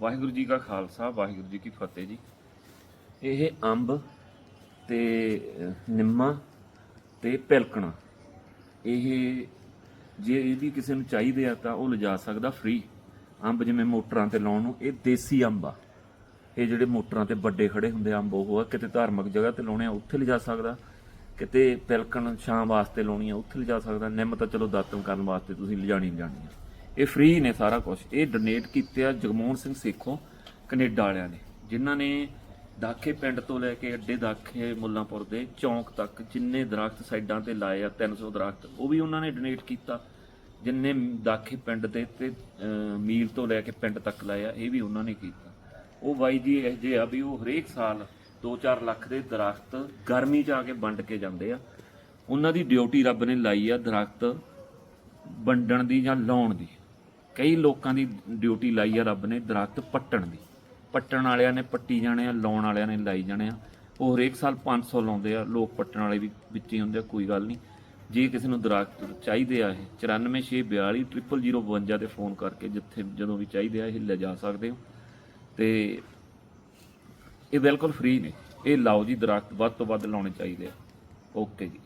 ਵਾਹਿਗੁਰੂ ਜੀ ਕਾ ਖਾਲਸਾ ਵਾਹਿਗੁਰੂ ਜੀ ਕੀ ਫਤਿਹ ਜੀ। ਇਹ ਅੰਬ ਤੇ ਅਹ, ਨਿੰਮਾ ਤੇ ਪਿਲਕਣਾ। ਇਹ ਜੇ ਇਹਦੀ ਕਿਸੇ ਨੂੰ ਚਾਹੀਦੇ ਆ ਤਾਂ ਉਹ ਲਿਜਾ ਸਕਦਾ ਫ੍ਰੀ ਅੰਬ ਜਿਵੇਂ ਮੋਟਰਾਂ ਤੇ ਲਾਉਣ ਨੂੰ ਇਹ ਦੇਸੀ ਅੰਬ ਆ। ਇਹ ਜਿਹੜੇ ਮੋਟਰਾਂ ਤੇ ਵੱਡੇ ਖੜੇ ਹੁੰਦੇ ਆ ਅੰਬ ਉਹ ਆ ਕਿਤੇ ਧਾਰਮਿਕ ਜਗ੍ਹਾ ਤੇ ਲਾਉਣੇ ਆ ਉੱਥੇ ਲਿਜਾ ਸਕਦਾ। ਕਿਤੇ ਪਿਲਕਣ ਛਾਂ ਵਾਸਤੇ ਲਾਉਣੀ ਆ ਉੱਥੇ ਲਿਜਾ ਸਕਦਾ। ਨਿੰਮ ਤਾਂ ਚਲੋ ਦਾਤਨ ਕਰਨ ਵਾਸਤੇ ਤੁਸੀਂ ਲਿਜਾਣੀ ਲਿਜਾਣੀ ਆ। ਇਹ ਫ੍ਰੀ ਨੇ ਸਾਰਾ ਕੁਝ ਇਹ ਡੋਨੇਟ ਕੀਤੇ ਆ ਜਗਮੋਹਨ ਸਿੰਘ ਸੇਖੋਂ ਕੈਨੇਡਾ ਵਾਲਿਆਂ ਨੇ ਜਿਨ੍ਹਾਂ ਨੇ ਦਾਖੇ ਪਿੰਡ ਤੋਂ ਲੈ ਕੇ ਅੱਡੇ ਦਾਖੇ ਮੁੱਲਾਂਪੁਰ ਦੇ ਚੌਂਕ ਤੱਕ ਜਿੰਨੇ ਦਰਖਤ ਸਾਈਡਾਂ ਤੇ ਲਾਏ ਆ 300 ਦਰਖਤ ਉਹ ਵੀ ਉਹਨਾਂ ਨੇ ਡੋਨੇਟ ਕੀਤਾ। ਜਿੰਨੇ ਦਾਖੇ ਪਿੰਡ ਦੇ ਤੇ ਅਹ, ਮੀਲ ਤੋਂ ਲੈ ਕੇ ਪਿੰਡ ਤੱਕ ਲਾਇਆ ਇਹ ਵੀ ਉਹਨਾਂ ਨੇ ਕੀਤਾ। ਉਹ ਬਾਈ ਜੀ ਇਹ ਜੇ ਆ ਵੀ ਉਹ ਹਰੇਕ ਸਾਲ 2-4 ਲੱਖ ਦੇ ਦਰਖਤ ਗਰਮੀ 'ਚ ਆ ਕੇ ਵੰਡ ਕੇ ਜਾਂਦੇ ਆ। ਉਹਨਾਂ ਦੀ ਡਿਊਟੀ ਰੱਬ ਨੇ ਲਾਈ ਆ ਦਰਖਤ ਵੰਡਣ ਦੀ ਜਾਂ ਲਾਉਣ ਦੀ। ਕਈ ਲੋਕਾਂ ਦੀ ਡਿਊਟੀ ਲਾਈ ਆ ਰੱਬ ਨੇ ਦਰਖਤ ਪੱਟਣ ਦੀ। ਪੱਟਣ ਵਾਲਿਆਂ ਨੇ ਪੱਟੀ ਜਾਣੇ ਆ, ਲਾਉਣ ਵਾਲਿਆਂ ਨੇ ਲਾਈ ਜਾਣੇ ਆ। ਉਹ ਹਰੇਕ ਸਾਲ 500 ਲਾਉਂਦੇ ਆ, ਲੋਕ ਪੱਟਣ ਵਾਲੇ ਵੀ ਵਿੱਚ ਹੀ ਹੁੰਦੇ ਆ, ਕੋਈ ਗੱਲ ਨਹੀਂ। ਜੇ ਕਿਸੇ ਨੂੰ ਦਰਖਤ ਚਾਹੀਦੇ ਆ ਇਹ 94642 0052 ਤੇ ਫੋਨ ਕਰਕੇ ਜਿੱਥੇ ਜਦੋਂ ਵੀ ਚਾਹੀਦੇ ਆ ਇਹ ਲੈ ਜਾ ਸਕਦੇ ਹੋ। ਤੇ ਇਹ ਬਿਲਕੁਲ ਫ੍ਰੀ ਨੇ। ਇਹ ਲਾਓ ਜੀ, ਦਰਖਤ ਵੱਧ ਤੋਂ ਵੱਧ ਲਾਉਣੇ ਚਾਹੀਦੇ ਆ। ਓਕੇ ਜੀ।